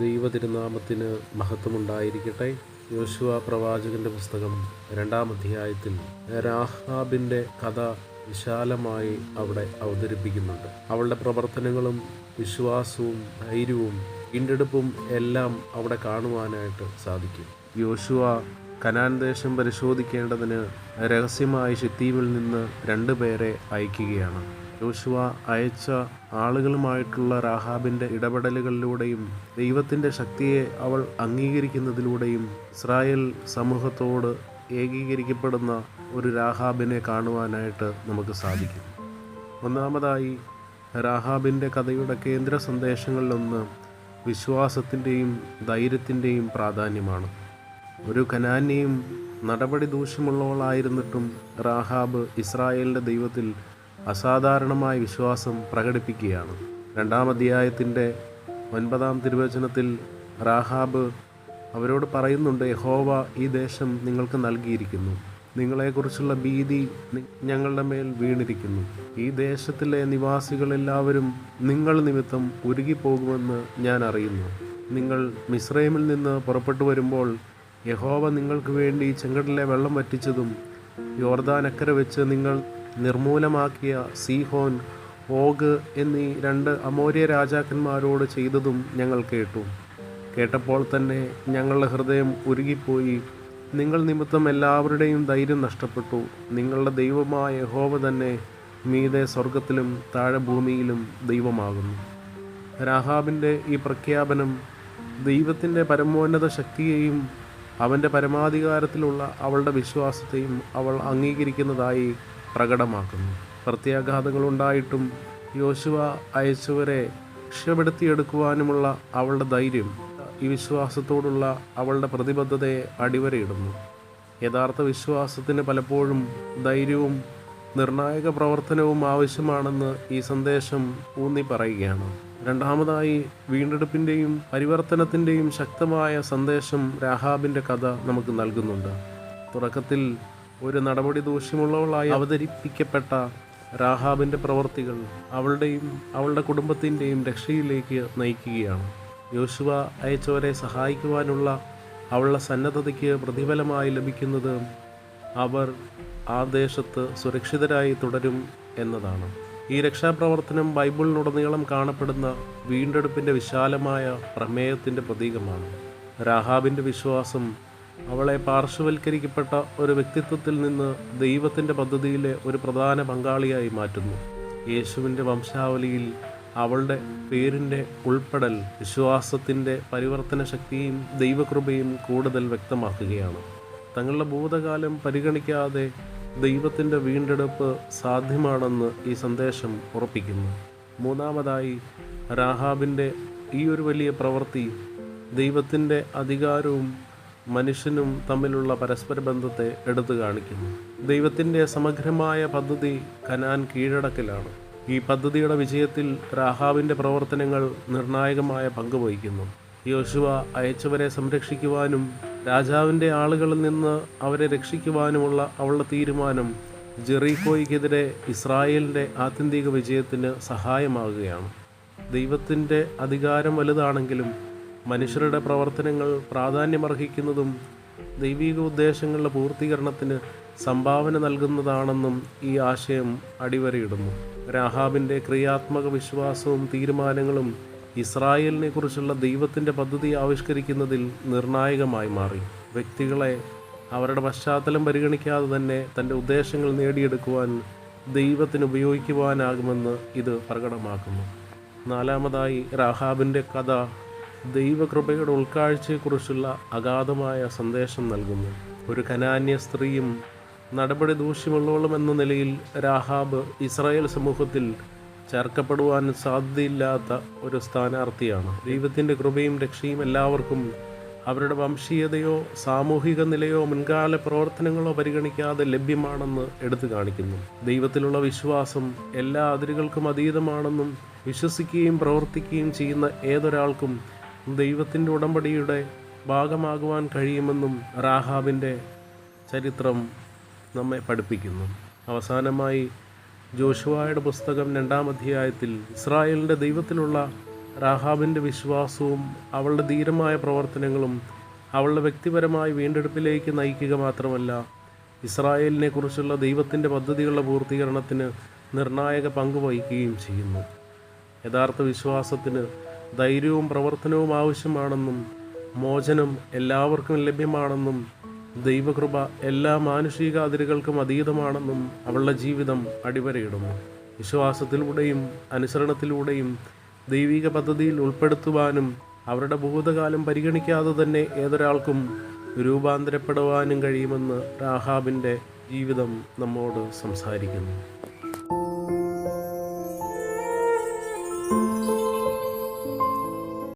ദൈവ തിരുനാമത്തിന് മഹത്വമുണ്ടായിരിക്കട്ടെ. യോശുവ പ്രവാചകന്റെ പുസ്തകം രണ്ടാം അധ്യായത്തിൽ രാഹാബിന്റെ കഥ വിശാലമായി അവിടെ അവതരിപ്പിക്കുന്നുണ്ട്. അവളുടെ പ്രവർത്തനങ്ങളും വിശ്വാസവും ധൈര്യവും വീണ്ടെടുപ്പും എല്ലാം അവിടെ കാണുവാനായിട്ട് സാധിക്കും. യോശുവ കനാൻ ദേശം പരിശോധിക്കേണ്ടതിന് രഹസ്യമായി ഷിത്തീമിൽ നിന്ന് രണ്ടുപേരെ അയക്കുകയാണ്. യോശുവ അയച്ച ആളുകളുമായിട്ടുള്ള രാഹാബിന്റെ ഇടപെടലുകളിലൂടെയും ദൈവത്തിന്റെ ശക്തിയെ അവൾ അംഗീകരിക്കുന്നതിലൂടെയും ഇസ്രായേൽ സമൂഹത്തോട് ഏകീകരിക്കപ്പെടുന്ന ഒരു രാഹാബിനെ കാണുവാനായിട്ട് നമുക്ക് സാധിക്കും. ഒന്നാമതായി രാഹാബിന്റെ കഥയുടെ കേന്ദ്ര സന്ദേശങ്ങളിലൊന്ന് വിശ്വാസത്തിന്റെയും ധൈര്യത്തിന്റെയും പ്രാധാന്യമാണ്. ഒരു കനാന്യയും നടപടി ദൂഷ്യമുള്ളവളായിരുന്നിട്ടും റാഹാബ് ഇസ്രായേലിന്റെ ദൈവത്തിൽ അസാധാരണമായ വിശ്വാസം പ്രകടിപ്പിക്കുകയാണ്. രണ്ടാം അധ്യായത്തിന്റെ ഒൻപതാം തിരുവചനത്തിൽ റാഹാബ് അവരോട് പറയുന്നുണ്ട് യഹോവ ഈ ദേശം നിങ്ങൾക്ക് നൽകിയിരിക്കുന്നു. നിങ്ങളെക്കുറിച്ചുള്ള ഭീതി ഞങ്ങളുടെ മേൽ വീണിരിക്കുന്നു. ഈ ദേശത്തിലെ നിവാസികളെല്ലാവരും നിങ്ങൾ നിമിത്തം ഉരുകിപ്പോകുമെന്ന് ഞാൻ അറിയുന്നു. നിങ്ങൾ മിസ്രൈമിൽ നിന്ന് പുറപ്പെട്ടു വരുമ്പോൾ യഹോവ നിങ്ങൾക്ക് വേണ്ടി ചെങ്കടലെ വെള്ളം വറ്റിച്ചതും യോർദാനക്കര വെച്ച് നിങ്ങൾ നിർമൂലമാക്കിയ സീഹോൻ ഓഗ് എന്നീ രണ്ട് അമോര്യ രാജാക്കന്മാരോട് ചെയ്തതും ഞങ്ങൾ കേട്ടു. കേട്ടപ്പോൾ തന്നെ ഞങ്ങളുടെ ഹൃദയം ഉരുകിപ്പോയി. നിങ്ങൾ നിമിത്തം എല്ലാവരുടെയും ധൈര്യം നഷ്ടപ്പെട്ടു. നിങ്ങളുടെ ദൈവമായ ഹോവ തന്നെ മീതെ സ്വർഗത്തിലും താഴെ ഭൂമിയിലും ദൈവമാകുന്നു. രാഹാബിന്റെ ഈ പ്രഖ്യാപനം ദൈവത്തിന്റെ പരമോന്നത ശക്തിയെയും അവന്റെ പരമാധികാരത്തിലുള്ള അവളുടെ വിശ്വാസത്തെയും അവൾ അംഗീകരിക്കുന്നതായി പ്രകടമാക്കുന്നു. പ്രത്യാഘാതങ്ങളുണ്ടായിട്ടും യോശുവ അയച്ചവരെ രക്ഷപ്പെടുത്തിയെടുക്കുവാനുമുള്ള അവളുടെ ധൈര്യം ഈ വിശ്വാസത്തോടുള്ള അവളുടെ പ്രതിബദ്ധതയെ അടിവരയിടുന്നു. യഥാർത്ഥ വിശ്വാസത്തിന് പലപ്പോഴും ധൈര്യവും നിർണായക പ്രവർത്തനവും ആവശ്യമാണെന്ന് ഈ സന്ദേശം ഊന്നി പറയുകയാണ്. രണ്ടാമതായി വീണ്ടെടുപ്പിന്റെയും പരിവർത്തനത്തിന്റെയും ശക്തമായ സന്ദേശം രാഹാബിന്റെ കഥ നമുക്ക് നൽകുന്നുണ്ട്. തുടക്കത്തിൽ ഒരു നടപടി ദൂഷ്യമുള്ളവളായി അവതരിപ്പിക്കപ്പെട്ട രാഹാബിന്റെ പ്രവർത്തികൾ അവളുടെയും അവളുടെ കുടുംബത്തിന്റെയും രക്ഷയിലേക്ക് നയിക്കുകയാണ്. യോശുവ അയച്ചവരെ സഹായിക്കുവാനുള്ള അവളുടെ സന്നദ്ധതയ്ക്ക് പ്രതിഫലമായി ലഭിക്കുന്നത് അവർ ആ ദേശത്ത് സുരക്ഷിതരായി തുടരും എന്നതാണ്. ഈ രക്ഷാപ്രവർത്തനം ബൈബിളിലുടനീളം കാണപ്പെടുന്ന വീണ്ടെടുപ്പിന്റെ വിശാലമായ പ്രമേയത്തിന്റെ പ്രതീകമാണ്. രാഹാബിന്റെ വിശ്വാസം അവളെ പാർശ്വവൽക്കരിക്കപ്പെട്ട ഒരു വ്യക്തിത്വത്തിൽ നിന്ന് ദൈവത്തിന്റെ പദ്ധതിയിലെ ഒരു പ്രധാന പങ്കാളിയായി മാറ്റുന്നു. യേശുവിന്റെ വംശാവലിയിൽ അവളുടെ പേരിന്റെ ഉൾപ്പെടൽ വിശ്വാസത്തിന്റെ പരിവർത്തന ശക്തിയും ദൈവകൃപയും കൂടുതൽ വ്യക്തമാക്കുകയാണ്. തങ്ങളുടെ ഭൂതകാലം പരിഗണിക്കാതെ ദൈവത്തിന്റെ വീണ്ടെടുപ്പ് സാധ്യമാണെന്ന് ഈ സന്ദേശം ഉറപ്പിക്കുന്നു. മൂന്നാമതായി രാഹാബിന്റെ ഈ ഒരു വലിയ പ്രവൃത്തി ദൈവത്തിന്റെ അധികാരവും മനുഷ്യനും തമ്മിലുള്ള പരസ്പര ബന്ധത്തെ എടുത്തു കാണിക്കുന്നു. ദൈവത്തിന്റെ സമഗ്രമായ പദ്ധതി കനാൻ കീഴടക്കിലാണ്. ഈ പദ്ധതിയുടെ വിജയത്തിൽ രാഹാവിന്റെ പ്രവർത്തനങ്ങൾ നിർണായകമായ പങ്ക് വഹിക്കുന്നു. യോശുവ അയച്ചവരെ സംരക്ഷിക്കുവാനും രാജാവിന്റെ ആളുകളിൽ നിന്ന് അവരെ രക്ഷിക്കുവാനുമുള്ള അവളുടെ തീരുമാനം ജെറീക്കോയ്ക്കെതിരെ ഇസ്രായേലിന്റെ ആത്യന്തിക വിജയത്തിന് സഹായമാകുകയാണ്. ദൈവത്തിന്റെ അധികാരം വലുതാണെങ്കിലും മനുഷ്യരുടെ പ്രവർത്തനങ്ങൾ പ്രാധാന്യമർഹിക്കുന്നതും ദൈവിക ഉദ്ദേശങ്ങളുടെ പൂർത്തീകരണത്തിന് സംഭാവന നൽകുന്നതാണെന്നും ഈ ആശയം അടിവരയിടുന്നു. രാഹാബിന്റെ ക്രിയാത്മക വിശ്വാസവും തീരുമാനങ്ങളും ഇസ്രായേലിനെ കുറിച്ചുള്ള ദൈവത്തിന്റെ പദ്ധതി ആവിഷ്കരിക്കുന്നതിൽ നിർണായകമായി മാറി. വ്യക്തികളെ അവരുടെ പശ്ചാത്തലം പരിഗണിക്കാതെ തന്നെ തന്റെ ഉദ്ദേശങ്ങൾ നേടിയെടുക്കുവാൻ ദൈവത്തിന് ഉപയോഗിക്കുവാനാകുമെന്ന് ഇത് പ്രകടമാക്കുന്നു. നാലാമതായി രാഹാബിന്റെ കഥ ദൈവകൃപയുടെ ഉൾക്കാഴ്ചയെക്കുറിച്ചുള്ള അഗാധമായ സന്ദേശം നൽകുന്നു. ഒരു കനാന്യ സ്ത്രീയും നടപടി ദൂഷ്യമുള്ളവളും എന്ന നിലയിൽ രാഹാബ് ഇസ്രായേൽ സമൂഹത്തിൽ ചേർക്കപ്പെടുവാൻ സാധ്യതയില്ലാത്ത ഒരു സ്ഥാനാർത്ഥിയാണ്. ദൈവത്തിന്റെ കൃപയും രക്ഷയും എല്ലാവർക്കും അവരുടെ വംശീയതയോ സാമൂഹിക നിലയോ മുൻകാല പ്രവർത്തനങ്ങളോ പരിഗണിക്കാതെ ലഭ്യമാണെന്ന് എടുത്തു കാണിക്കുന്നു. ദൈവത്തിലുള്ള വിശ്വാസം എല്ലാ അതിരുകൾക്കും അതീതമാണെന്നും വിശ്വസിക്കുകയും പ്രവർത്തിക്കുകയും ചെയ്യുന്ന ഏതൊരാൾക്കും ദൈവത്തിന്റെ ഉടമ്പടിയുടെ ഭാഗമാകുവാൻ കഴിയുമെന്നും റാഹാബിന്റെ ചരിത്രം നമ്മെ പഠിപ്പിക്കുന്നു. അവസാനമായി ജോഷുവായുടെ പുസ്തകം രണ്ടാം അധ്യായത്തിൽ ഇസ്രായേലിന്റെ ദൈവത്തിലുള്ള റാഹാബിന്റെ വിശ്വാസവും അവളുടെ ധീരമായ പ്രവർത്തനങ്ങളും അവളുടെ വ്യക്തിപരമായ വീണ്ടെടുപ്പിലേക്ക് നയിക്കുക മാത്രമല്ല ഇസ്രായേലിനെ കുറിച്ചുള്ള ദൈവത്തിന്റെ പദ്ധതികളുടെ പൂർത്തീകരണത്തിന് നിർണായക പങ്ക് വഹിക്കുകയും ചെയ്യുന്നു. യഥാർത്ഥ വിശ്വാസത്തിന് ധൈര്യവും പ്രവർത്തനവും ആവശ്യമാണെന്നും മോചനം എല്ലാവർക്കും ലഭ്യമാണെന്നും ദൈവകൃപ എല്ലാ മാനുഷിക അതിരുകൾക്കും അതീതമാണെന്നും അവളുടെ ജീവിതം അടിവരയിടുന്നു. വിശ്വാസത്തിലൂടെയും അനുസരണത്തിലൂടെയും ദൈവിക പദ്ധതിയിൽ ഉൾപ്പെടുത്തുവാനും അവരുടെ ഭൂതകാലം പരിഗണിക്കാതെ തന്നെ ഏതൊരാൾക്കും രൂപാന്തരപ്പെടുവാനും കഴിയുമെന്ന് രാഹാബിന്റെ ജീവിതം നമ്മോട് സംസാരിക്കുന്നു.